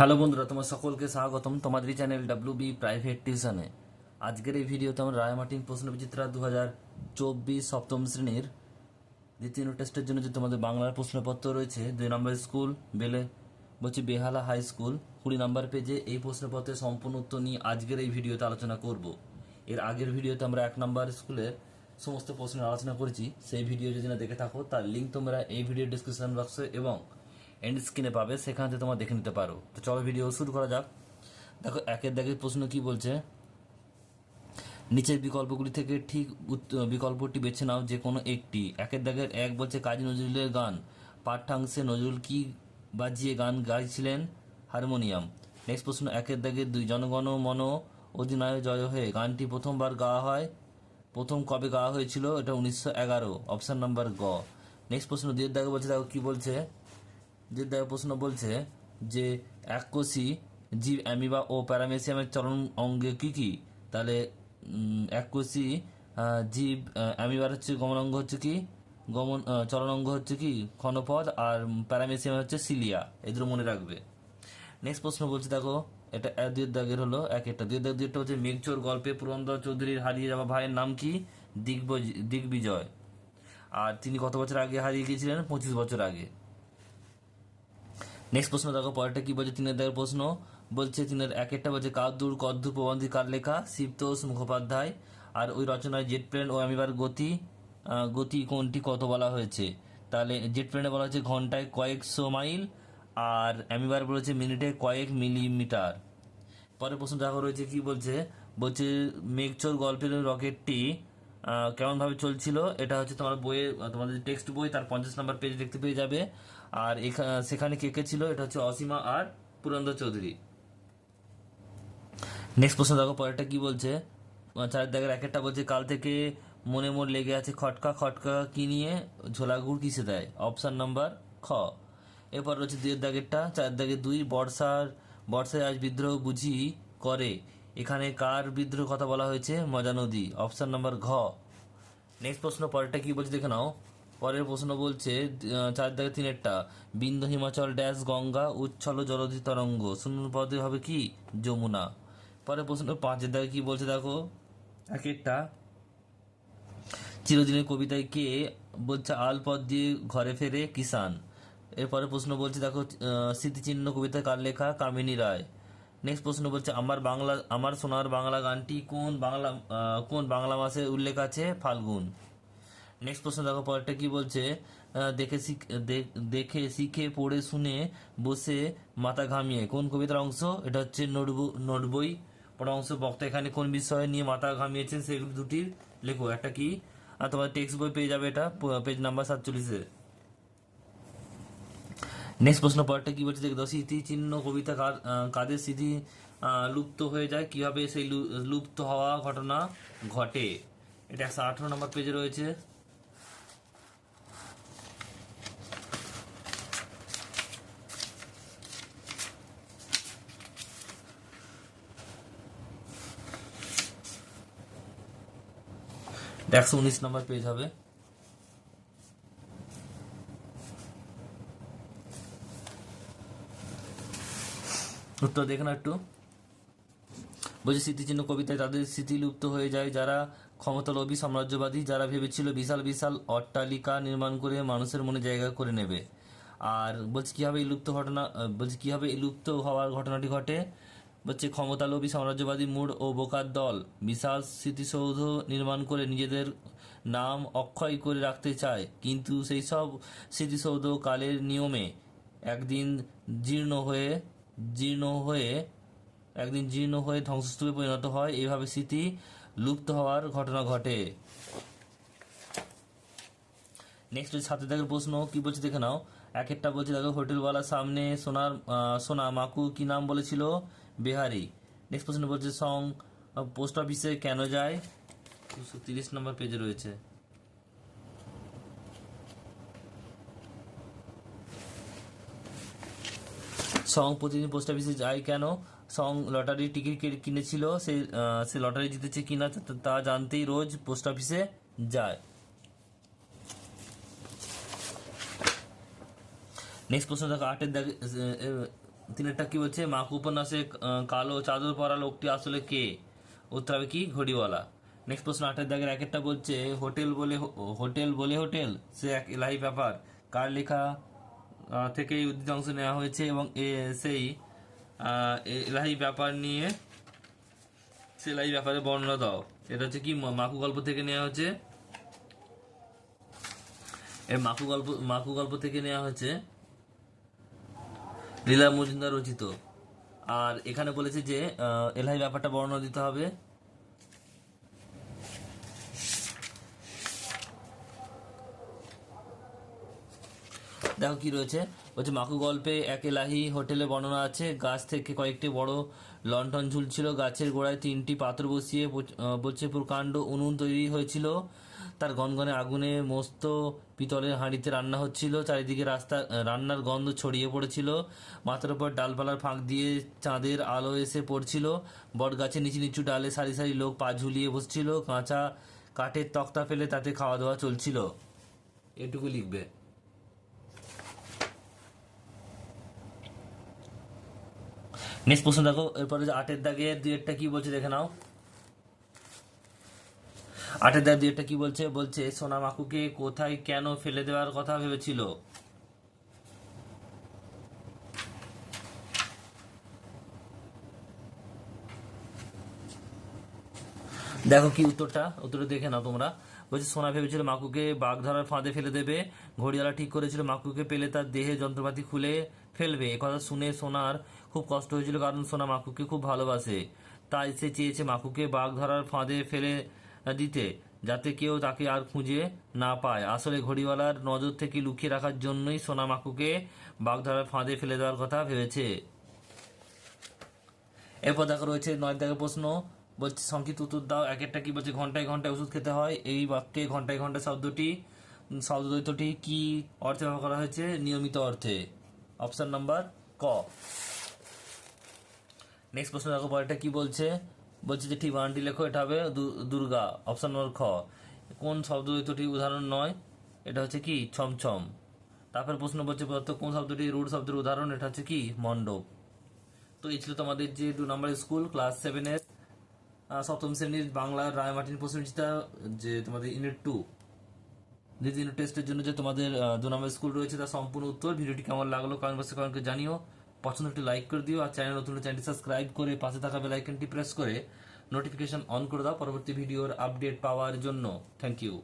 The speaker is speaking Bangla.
হ্যালো বন্ধুরা, তোমার সকলকে স্বাগতম তোমাদের চ্যানেল ডাব্লিউ বি প্রাইভেট টিউশনে আজকের এই ভিডিওতে আমরা রায়মার্টিন প্রশ্ন বিচিত্রা দু হাজার চব্বিশ সপ্তম শ্রেণির দ্বিতীয় টেস্টের জন্য যে তোমাদের বাংলার প্রশ্নপত্র রয়েছে, দুই নম্বর স্কুল, বেলে বলছি বেহালা হাই স্কুল, কুড়ি নম্বর পেজে এই প্রশ্নপত্রের সম্পূর্ণ উত্তর নিয়ে আজকের এই ভিডিওতে আলোচনা করব। এর আগের ভিডিওতে আমরা এক নম্বর স্কুলের সমস্ত প্রশ্নের আলোচনা করেছি, সেই ভিডিও যদি না দেখে থাকো, তার লিঙ্ক তোমরা এই ভিডিও ডিসক্রিপশন বক্সে এবং এন্ড স্ক্রিনে পাবে, সেখান থেকে তোমরা দেখে নিতে পারো। তো চলো ভিডিও শুরু করা যাক। দেখো, একের দাগের প্রশ্ন কি বলছে? নিচের বিকল্পগুলি থেকে ঠিক বিকল্পটি বেছে নাও যে কোনো একটি। একের দাগের এক বলছে, কাজী নজরুলের গান। পাঠ্যাংশে নজরুল কি বাজিয়ে গান গাইছিলেন? হারমোনিয়াম। নেক্সট প্রশ্ন, একের দাগে দুই, জনগণ মন অধিনায়ক জয় হয়ে গানটি প্রথমবার গাওয়া হয়? প্রথম কবে গাওয়া হয়েছিল? এটা উনিশশো এগারো। অপশন নাম্বার গ। নেক্সট প্রশ্ন দুয়ের দাগে বলছে, দেখো কি বলছে? যে দেখো প্রশ্ন বলছে যে এককোষী জীব অ্যামিবা ও প্যারামেসিয়ামের চলন অঙ্গে কি কি? তাহলে উম, এককোষী আহ, জীব অ্যামিবার হচ্ছে গমন অঙ্গ হচ্ছে কি? গমন চলন অঙ্গ হচ্ছে কি? ক্ষণপদ আর প্যারামেসিয়াম হচ্ছে সিলিয়া। এদের মনে রাখবে। নেক্সট প্রশ্ন বলছে দেখো এটা এক দুই দাগের হলো এক একটা। দুই দাগ দুইটা হচ্ছে মেঘচোর গল্পে পুরন্দর চৌধুরীর হারিয়ে যাওয়া ভাইয়ের নাম কি? দিগ্বজ- দিগ্বিজয়। আর তিনি কত বছর আগে হারিয়ে গিয়েছিলেন? পঁচিশ বছর আগে। নেক্সট প্রশ্ন দেখো, পরেরটা কি বলছে? তিনের দাগের প্রশ্ন। বলছে তিনের এক একটা বলছে কাদ্দুর কদ্দুর প্রবন্ধী, কার লেখা? শিবতোষ মুখোপাধ্যায়। আর ওই রচনায় জেট প্লেন ও অ্যামিবার গতি গতি কোনটি কত বলা হয়েছে? তাহলে জেট প্লেনে বলা হচ্ছে ঘন্টায় কয়েকশো মাইল, আর অ্যামিবার বলেছে মিনিটে কয়েক মিলিমিটার। পরের প্রশ্ন দেখা, রয়েছে কি বলছে? বলছে, মেঘচোর গল্পের রকেটটি কেমনভাবে চলছিল? এটা হচ্ছে তোমার বইয়ে, তোমাদের টেক্সট বই, তার পঞ্চাশ নম্বর পেজ দেখতে পেয়ে যাবে। আর সেখানে কে কে ছিল? এটা হচ্ছে অসীমা আর পুরন্দর চৌধুরী। নেক্সট প্রশ্ন দেখো, পরেরটা কি বলছে? চারের দাগের এক একটা বলছে, কাল থেকে মনে মন লেগে আছে খটকা খটকা কি নিয়ে? ঝোলা গুড় কিসে দেয়? অপশান নাম্বার খ। এরপর রয়েছে দুইয়ের দাগেরটা চার দাগে দুই, বর্ষার, বর্ষায় আজ বিদ্রোহ বুঝি করে। এখানে কার বিদ্রোহ কথা বলা হয়েছে? মজা নদী। অপশান নাম্বার ঘ। নেক্সট প্রশ্ন, পরেরটা কি বলছে, দেখে নাও। পরের প্রশ্ন বলছে চার দাগে তিনেরটা। বিন্দু হিমাচল ড্যাশ, গঙ্গা, উচ্ছল জলধি তরঙ্গ। শূন্য পদে হবে কি? যমুনা। পরের প্রশ্ন পাঁচের দাগে কি বলছে দেখো? এক একটা চিরদিনের কবিতায় কে বলছে, আল পথ দিয়ে ঘরে ফেরে কিষান এরপরে প্রশ্ন বলছে দেখো স্মৃতিচিহ্ন কবিতা কার লেখা? কামিনী রায়। নেক্সট প্রশ্ন বলছে, আমার বাংলা, আমার সোনার বাংলা গানটি কোন বাংলা কোন বাংলা মাসে উল্লেখ আছে? ফাল্গুন। নেক্সট প্রশ্ন দেখো, পরেরটা কি বলছে? দেখে দেখে শিখে, পড়ে, শুনে, বসে, মাথা ঘামিয়ে। কোন কবিতার অংশ? এটা হচ্ছে নোটবু- নোট বই পড়া অংশ। বক্তা এখানে কোন বিষয় নিয়ে মাথা ঘামিয়েছেন সেগুলো দুটির লেখো। একটা কি? আর তোমার টেক্সট বই পেয়ে যাবে এটা পেজ নাম্বার সাতচল্লিশে। নেক্সট প্রশ্ন, পরেরটা কি বলছে? দেখো স্মৃতি চিহ্ন কবিতা কাদের স্মৃতি লুপ্ত হয়ে যায়? কীভাবে সেই লুপ্ত হওয়া ঘটনা ঘটে? এটা একশো আঠারো নম্বর পেজে রয়েছে। একশো উনিশ নম্বর পেজ হবে। উত্তর দেখে না একটু। বলছে, স্মৃতিচিহ্ন কবিতায় তাদের স্মৃতি লুপ্ত হয়ে যায়। যারা ক্ষমতালোভী, সাম্রাজ্যবাদী, যারা ভেবেছিল বিশাল বিশাল অট্টালিকা নির্মাণ করে মানুষের মনে জায়গা করে নেবে। আর বলছে, কীভাবে এই লুপ্ত ঘটনা, বলছে, কীভাবে এই লুপ্ত হওয়ার ঘটনাটি ঘটে? বলছে ক্ষমতালোভী সাম্রাজ্যবাদী মূঢ় ও বোকার দল বিশাল স্মৃতিসৌধ নির্মাণ করে নিজেদের নাম অক্ষয় করে রাখতে চায়। কিন্তু সেই সব স্মৃতিসৌধ কালের নিয়মে একদিন জীর্ণ হয়ে জীর্ণ হয়ে, একদিন জীর্ণ হয়ে ধ্বংসস্তূপে পরিণত হয়। এভাবে স্মৃতি লুপ্ত হওয়ার ঘটনা ঘটে। নেক্সট সাথে দেখার প্রশ্ন, কি বলছে দেখে নাও। এক একটা বলছে, দেখো, হোটেলওয়ালার সামনে সোনার সোনা মাকু কি নাম বলেছিল? বিহারি। নেক্সট প্রশ্ন বলছে, সং পোস্ট অফিসে কেন যায়? দুশো তিরিশ নম্বর পেজে রয়েছে। সং, প্রতিদিন পোস্ট অফিসে যায় কেন? সং লটারি টিকিট কিনেছিল? সে সে লটারি জিতেছে কিনা তা জানতেই রোজ পোস্ট অফিসে যায়। নেক্সট প্রশ্ন দেখো, আটের দাগে তিনেরটা কি বলছে মাকু উপন্যাসে কালো চাদর পরা লোকটি আসলে কে? উত্তর হবে কি? ঘড়িওয়ালা। নেক্সট প্রশ্ন, আটের দাগের এক একটা বলছে, হোটেল বলে হোটেল বলে হোটেল? সে এক এলাহি ব্যাপার। কার লেখা থেকে উদ্ধৃত অংশ নেওয়া হয়েছে এবং এ- সেই এলাহি ব্যাপার নিয়ে সে এলাহি ব্যাপারে বর্ণনা দাও। এটা হচ্ছে কি মাকু গল্প থেকে নেওয়া হচ্ছে এই মাকু গল্প মাকু গল্প থেকে নেওয়া হয়েছে লীলা মজুমদার রচিত। আর এখানে বলেছে যে এলাহি ব্যাপারটা বর্ণনা দিতে হবে। দেখো কি রয়েছে? বলছে, মাকু গল্পে এক এলাহি হোটেলে বর্ণনা আছে, গাছ থেকে কয়েকটি বড় লন্ঠন ঝুলছিল, গাছের গোড়ায় তিনটি পাথর বসিয়ে বলছে, প্রকাণ্ড উনুন তৈরি হয়েছিল। তার গনগনে আগুনে মস্ত পিতলের হাঁড়িতে রান্না হচ্ছিল। চারিদিকে রাস্তা রান্নার গন্ধ ছড়িয়ে পড়েছিল। মাথার উপর ডালপালার ফাঁক দিয়ে চাঁদের আলো এসে পড়ছিল। বট গাছের নিচু নিচু ডালে সারি সারি লোক পা ঝুলিয়ে বসছিল। কাঁচা কাঠের তক্তা ফেলে তাতে খাওয়া দাওয়া চলছিল। এটুকু লিখবে। নেক্সট প্রশ্ন দেখো। এরপরে আটের দাগে দুয়েরটা কি বলছে দেখে নাও। আটের দাগে দুয়েরটা কি বলছে? বলছে সোনা মাকুকে কোথায় কেন ফেলে দেওয়ার কথা ভেবেছিল? দেখো কি উত্তরটা উত্তরটা দেখে নাও তোমরা। বলছে, সোনা ভেবেছিল মাকুকে বাঘ ধরার ফাঁদে ফেলে দেবে। ঘড়িয়ালা ঠিক করেছিল, মাকুকে পেলে তার দেহে যন্ত্রপাতি খুলে ফেলবে। একথা শুনে সোনার খুব কষ্ট হয়েছিল, কারণ সোনা মাকুকে খুব ভালোবাসে। তাই সে চেয়েছে মাকুকে বাঘ ধরার ফাঁদে ফেলে দিতে, যাতে কেউ তাকে আর খুঁজে না পায়। আসলে ঘড়িওয়ালার নজর থেকে লুকিয়ে রাখার জন্যই সোনা মাকুকে বাঘ ধরার ফাঁদে ফেলে দেওয়ার কথা ভেবেছে। এরপর দেখো রয়েছে নয় দাগের প্রশ্ন, বলছে সংক্ষিপ্ত উত্তর দাও, এক একটা কি বলছে, ঘন্টায় ঘন্টায় ওষুধ খেতে হয়? এই বাক্যে ঘন্টায় ঘন্টায় শব্দটি শব্দদ্বৈতটি কি অর্থে ব্যবহার করা হয়েছে? নিয়মিত অর্থে। অপশন নাম্বার ক। নেক্সট প্রশ্ন দেখো, পরেরটা কি বলছে? বলছে যে ঠিক বানানটি লেখো, এটা হবে দুর্গা অপশন নম্বর খ। কোন শব্দদ্বৈতটি উদাহরণ নয়, এটা হচ্ছে কি, ছমছম। তারপর প্রশ্ন বলছে প্রদত্ত কোন শব্দটি রুট শব্দের উদাহরণ, এটা হচ্ছে কি, মণ্ডপ। তো এই ছিল তোমাদের যে দু নম্বর স্কুল, ক্লাস সেভেনের সপ্তম শ্রেণির বাংলার রায়মার্টিন প্রশ্নচিতা যে তোমাদের ইউনিট টু। দ্বিতীয় ইউনিট টেস্টের জন্য যে তোমাদের দু নম্বর স্কুল রয়েছে তার সম্পূর্ণ উত্তর। ভিডিওটি কেমন লাগল কমেন্ট বক্সে কমেন্ট করে জানিও। পছন্দ একটি লাইক করে দিও আর চ্যানেল নতুন চ্যানেলটি সাবস্ক্রাইব করে পাশে থাকা বেল আইকনটি প্রেস করে নোটিফিকেশন অন করে দাও। পরবর্তী ভিডিওর আপডেট পাওয়ার জন্য। Thank you